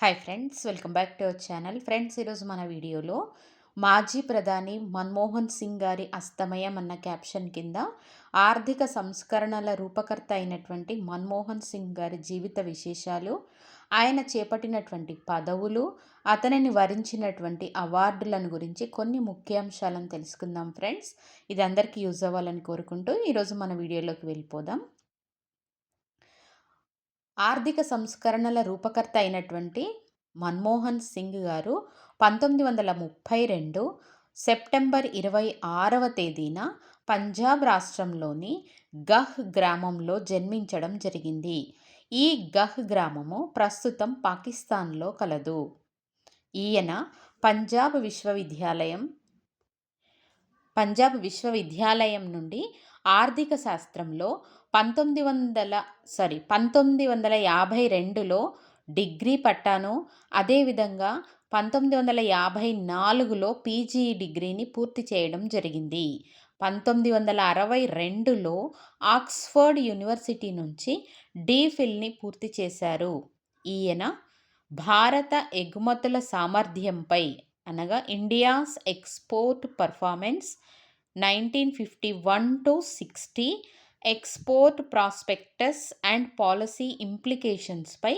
Hi friends welcome back to our channel friends ఈరోజు మన వీడియోలో మాజీ ప్రధాని మన్మోహన్ సింగ్ గారి అస్తమయం అన్న క్యాప్షన్ కింద ఆర్థిక సంస్కరణల రూపకర్త అయినటువంటి మన్మోహన్ సింగ్ గారి జీవిత విశేషాలు ఆయన చేపట్టినటువంటి పదవులు అతనిని వరించినటువంటి అవార్డులను గురించి కొన్ని ముఖ్యాంశాలను తెలుసుకుందాం ఫ్రెండ్స్ ఇది అందరికీ యూజ్ అవ్వాలని కోరుకుంటూ ఈరోజు మన వీడియోలోకి వెళ్ళిపోదాం. ఆర్థిక సంస్కరణల రూపకర్త అయినటువంటి మన్మోహన్ సింగ్ గారు పంతొమ్మిది వందల ముప్పై రెండు సెప్టెంబర్ ఇరవై ఆరవ తేదీన పంజాబ్ రాష్ట్రంలోని గహ్ గ్రామంలో జన్మించడం జరిగింది. ఈ గహ్ గ్రామము ప్రస్తుతం పాకిస్తాన్లో కలదు. ఈయన పంజాబ్ విశ్వవిద్యాలయం పంజాబ్ విశ్వవిద్యాలయం నుండి ఆర్థిక శాస్త్రంలో పంతొమ్మిది వందల సారీ పంతొమ్మిది వందల యాభై రెండులో డిగ్రీ పట్టాను. అదేవిధంగా పంతొమ్మిది వందల యాభై నాలుగులో పీజీ డిగ్రీని పూర్తి చేయడం జరిగింది. పంతొమ్మిది వందల అరవై రెండులో ఆక్స్ఫర్డ్ యూనివర్సిటీ నుంచి డీఫిల్ని పూర్తి చేశారు. ఈయన భారత ఎగుమతుల సామర్థ్యంపై అనగా India's export performance nineteen fifty one to sixty export prospectus and policy ఇంప్లికేషన్స్పై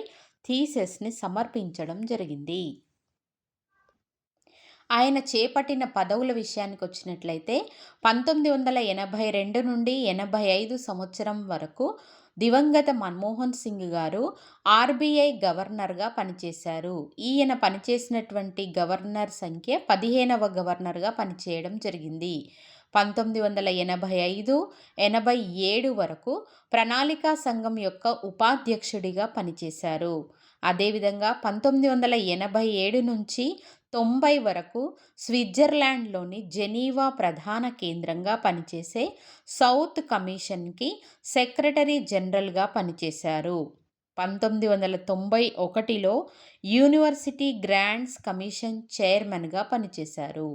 థీసెస్ని సమర్పించడం జరిగింది. ఆయన చేపట్టిన పదవుల విషయానికి వచ్చినట్లయితే పంతొమ్మిది వందల ఎనభై రెండు నుండి ఎనభై ఐదు సంవత్సరం వరకు దివంగత మన్మోహన్ సింగ్ గారు ఆర్బీఐ గవర్నర్గా పనిచేశారు. ఈయన పనిచేసినటువంటి గవర్నర్ సంఖ్య పదిహేనవ గవర్నర్గా పనిచేయడం జరిగింది. పంతొమ్మిది వందల ఎనభై ఐదు ఎనభై ఏడు వరకు ప్రణాళికా సంఘం యొక్క ఉపాధ్యక్షుడిగా పనిచేశారు. అదేవిధంగా పంతొమ్మిది వందల ఎనభై ఏడు నుంచి తొంభై వరకు స్విట్జర్లాండ్లోని జెనీవా ప్రధాన కేంద్రంగా పనిచేసే సౌత్ కమిషన్కి సెక్రటరీ జనరల్గా పనిచేశారు. పంతొమ్మిది వందల తొంభై ఒకటిలో యూనివర్సిటీ గ్రాంట్స్ కమిషన్ చైర్మన్గా పనిచేశారు.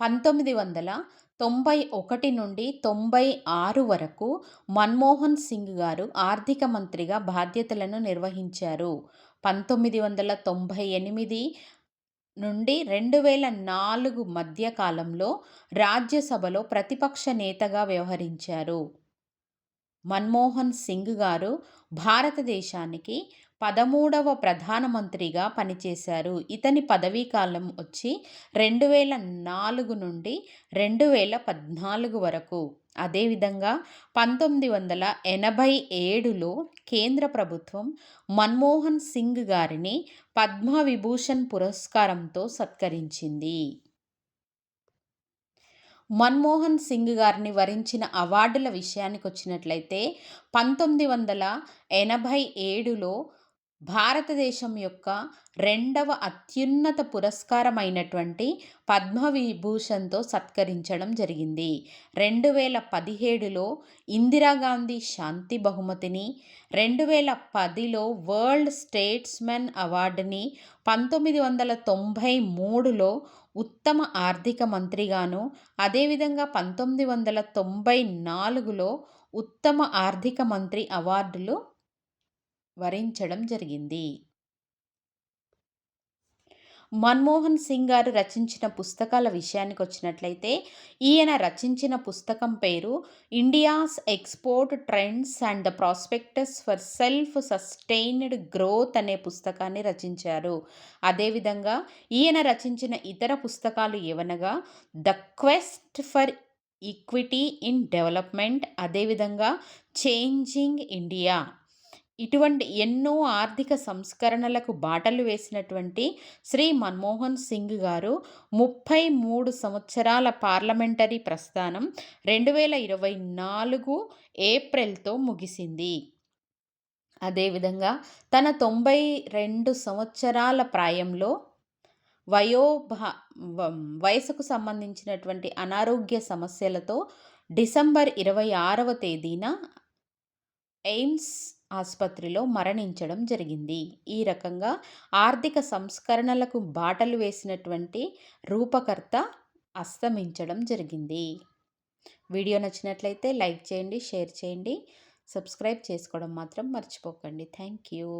పంతొమ్మిది వందల తొంభై ఒకటి నుండి తొంభై ఆరు వరకు మన్మోహన్ సింగ్ గారు ఆర్థిక మంత్రిగా బాధ్యతలను నిర్వహించారు. పంతొమ్మిది వందల తొంభై ఎనిమిది నుండి రెండు వేల నాలుగు మధ్య కాలంలో రాజ్యసభలో ప్రతిపక్ష నేతగా వ్యవహరించారు. మన్మోహన్ సింగ్ గారు భారతదేశానికి పదమూడవ ప్రధానమంత్రిగా పనిచేశారు. ఇతని పదవీకాలం వచ్చి రెండు వేల నాలుగు నుండి రెండు వేల పద్నాలుగు వరకు అదేవిధంగా పంతొమ్మిది వందల ఎనభై ఏడులో కేంద్ర ప్రభుత్వం మన్మోహన్ సింగ్ గారిని పద్మవిభూషణ్ పురస్కారంతో సత్కరించింది. మన్మోహన్ సింగ్ గారిని వరించిన అవార్డుల విషయానికి వచ్చినట్లయితే పంతొమ్మిది వందల ఎనభై ఏడులో భారతదేశం యొక్క రెండవ అత్యున్నత పురస్కారమైనటువంటి పద్మవిభూషణ్తో సత్కరించడం జరిగింది. రెండు వేల పదిహేడులో ఇందిరాగాంధీ శాంతి బహుమతిని రెండు వేల పదిలో వరల్డ్ స్టేట్స్మెన్ అవార్డుని పంతొమ్మిది వందల తొంభై మూడులో ఉత్తమ ఆర్థిక మంత్రిగాను అదేవిధంగా పంతొమ్మిది వందల తొంభై నాలుగులో ఉత్తమ ఆర్థిక మంత్రి అవార్డులు వరించడం జరిగింది. మన్మోహన్ సింగ్ గారు రచించిన పుస్తకాల విషయానికి వచ్చినట్లయితే ఈయన రచించిన పుస్తకం పేరు India's export trends and the prospectus for self sustained growth అనే పుస్తకాన్ని రచించారు. అదేవిధంగా ఈయన రచించిన ఇతర పుస్తకాలు ఏవనగా the quest for equity in development అదేవిధంగా చేంజింగ్ ఇండియా ఇటువంటి ఎన్నో ఆర్థిక సంస్కరణలకు బాటలు వేసినటువంటి శ్రీ మన్మోహన్ సింగ్ గారు ముప్పై మూడు సంవత్సరాల పార్లమెంటరీ ప్రస్థానం రెండు వేల ఇరవై నాలుగు ఏప్రిల్తో ముగిసింది. అదేవిధంగా తన తొంభై రెండు సంవత్సరాల ప్రాయంలో వయోభా వయసుకు సంబంధించినటువంటి అనారోగ్య సమస్యలతో డిసెంబర్ ఇరవై ఆరవ తేదీన ఎయిమ్స్ ఆసుపత్రిలో మరణించడం జరిగింది. ఈ రకంగా ఆర్థిక సంస్కరణలకు బాటలు వేసినటువంటి రూపకర్త అస్తమించడం జరిగింది. వీడియో నచ్చినట్లయితే లైక్ చేయండి షేర్ చేయండి. సబ్స్క్రైబ్ చేసుకోవడం మాత్రం మర్చిపోకండి. Thank you.